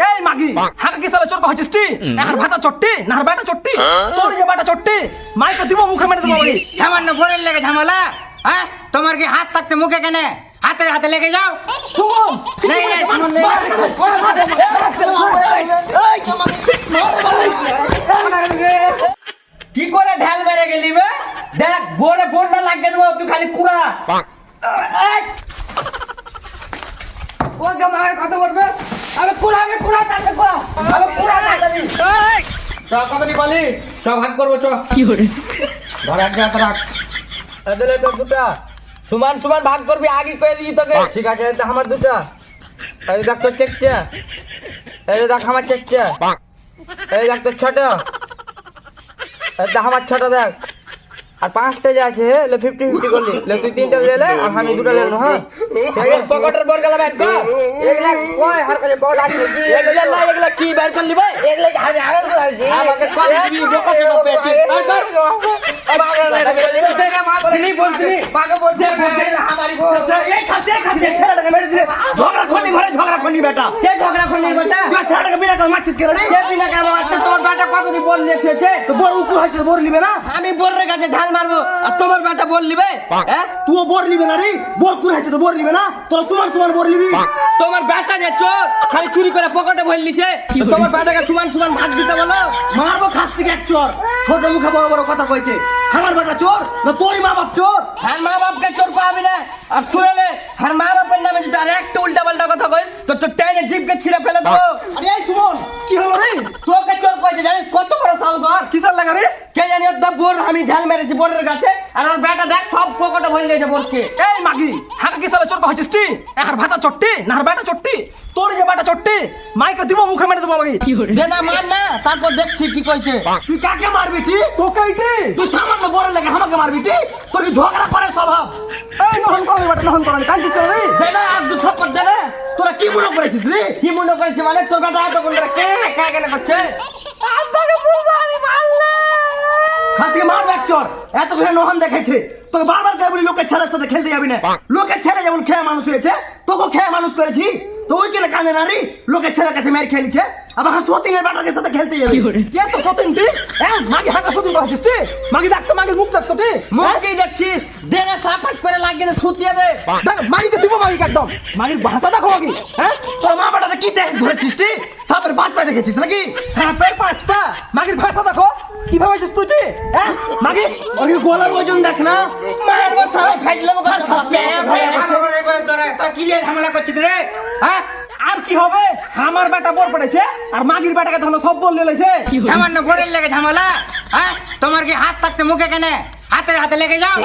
এই মাগি হাকা কি সালা চোর হচ্ছিস টি আর ভাতা চট্টি না আর বাটা চট্টি তোর যে বাটা চট্টি মাইকে দিব মুখে মেরে দেবো মাগি সামান্য বোরের লেগে ঝামেলা হ্যাঁ তোমার কি হাত থাকতে মুখে কেনে হাতে হাতে লেগে যাও সুমন নেই, নেই, সুমন নেই। কি করে ঢাল মেরে গেলি বে দেখ বোরে বোনটা লাগিয়ে দেবো তুই খালি কুড়া এই! ও জামাই কত বলবে আমি কুড়া তাতে তাতে নি করব চ কি করে ধর এক হাত রাখ। এদিলে তো দুটা। সমান সমান ভাগ করবি আগে পেয়ে দিই তোকে। ঠিক আছে আমার দুটা। এই দেখ তোর চেকটা এই দেখ আমার চেকটা এই দেখ তোর ছোট। এই দেখ আমার ছোট দেখ। আর পাঁচটা যে আছে লে ফিফটি ফিফটি করলি লে তুই তিনটা দিলে আর আমি দুটো লেলো হ্যাঁ পকেটের বর গেল ব্যাগ কর এগুলা কই হার কাছে বড় আছে এগুলা না এগুলা কি বের করলি ভাই এগুলা আমি আগের করে আছি আমাকে কল দিবি বোকা তো পেছে বের কর এই খাসি খাসি মেরে দিলে ঝগড়া খন্ডি ঘরে ঝগড়া খন্ডি বেটা। কে ঝগড়া করলি বেটা? তুই ছেলেটাকে বিনা কাজ মারছিস কেন রে? কে বিনা কেন আছে তোর বেটা কতদিন বল লিখেছে? তো বড় উপর হয়েছে বড় নিবে না? আমি বোরের কাছে ঢাল মারবো আর তোমার বেটা বল লিবে? হ্যাঁ? তুইও বড় নিবে না রে? বড় কুর হয়েছে তো বড় নিবে না? তোরা সমান সমান বড় নিবি তোমার বেটা যে চোর খালি চুরি করে পকেটে ভরে লিছে। তোমার বেটাকে সমান সমান ভাগ দিতে বলো। মারবো খাসি এক চোর। ছোট মুখে বড় বড় কথা কইছে। আমার বেটা চোর না তোরই মা বাপ চোর? আর মা বাপকে চোর পাবি না আর শুনেলে আর মা বাপের নামে যদি আর একটা উল্টা পাল্টা কথা কই তো তোর টাইনে জিপকে ছিঁড়ে ফেলে দেবো। আরে এই সুমন কি হলো রে? তোকে চোর কইছে জানিস কত বড় সাহস আর কিসের লাগা রে? কে জানি ওর দা বোর আমি ঢাল মেরেছি বোরের কাছে আর ওর বেটা দেখ সব পকেটে ভরে দিয়েছে বোরকে। এই মাগি হাকা কি সালা চোর কইছিস টি আর ভাতা চট্টি না আর ব্যাটা চট্টি। তোর যে বাটা চট্টি মাইকে দিব মুখে মেরে দেবো মাগি দে না মার না তারপর দেখছি কি কইছে। তুই কাকে মারবি টি? তোকে টি তুই সামান্য বড় লাগে আমাকে মারবি টি? তোর কি ঝগড়া করার স্বভাব? এই নহন করে বাটা নহন করে কান্দিস কেন রে। দে না আর দু ছপ্পর দে না তোরা কি মনে করেছিস রে? কি মনে করেছে মানে তোর বেটা এত কোন কে কে কেন করছে? খাসিকে মারবে এক চোর এত করে নহন দেখেছে। তোকে বারবার করে বলি লোকের ছেলের সাথে খেলতে যাবি না। লোকের ছেলে যেমন খেয়ে মানুষ হয়েছে তোকে খেয়ে মানুষ করেছি। তো ওই কেন কানে নারী লোকের ছেলের কাছে মেয়ের খেলিছে আবার হ্যাঁ সতীনের বাটাকে সাথে খেলতে যাবি কে তো সতীন তুই হ্যাঁ মাগে হাঁকা সতীন করেছিস তুই মাগে দেখতো মাগে মুখ দেখতো তুই মুখেই দেখছিস দে না সাপাট করে লাগিয়ে দে ছুটিয়ে দে। মাগিকে দিব মাগিকে একদম। মাগির ভাষা দেখো মাগি হ্যাঁ? তোর মা বাটাটা কি দেখ ধরেছিস তুই সাপের পা দেখেছিস নাকি? সাপের পাঁচ পা মাগির ভাষা দেখো। কীভাবে আছিস তুই তুই হ্যাঁ? মাগি ওর গোলার ওজন দেখ না। সারা তোরা তোরা কি নিয়ে ঝামেলা করছিস রে? হ্যাঁ? আর কি হবে? আমার বেটা বর পড়েছে আর মাগির বেটাকে তখন সব বল লেছে সামান্য বোরের লেগে ঝামেলা হ্যাঁ? তোমার কি হাত থাকতে মুখে কেনে? হাতে হাতে লেগে যাও।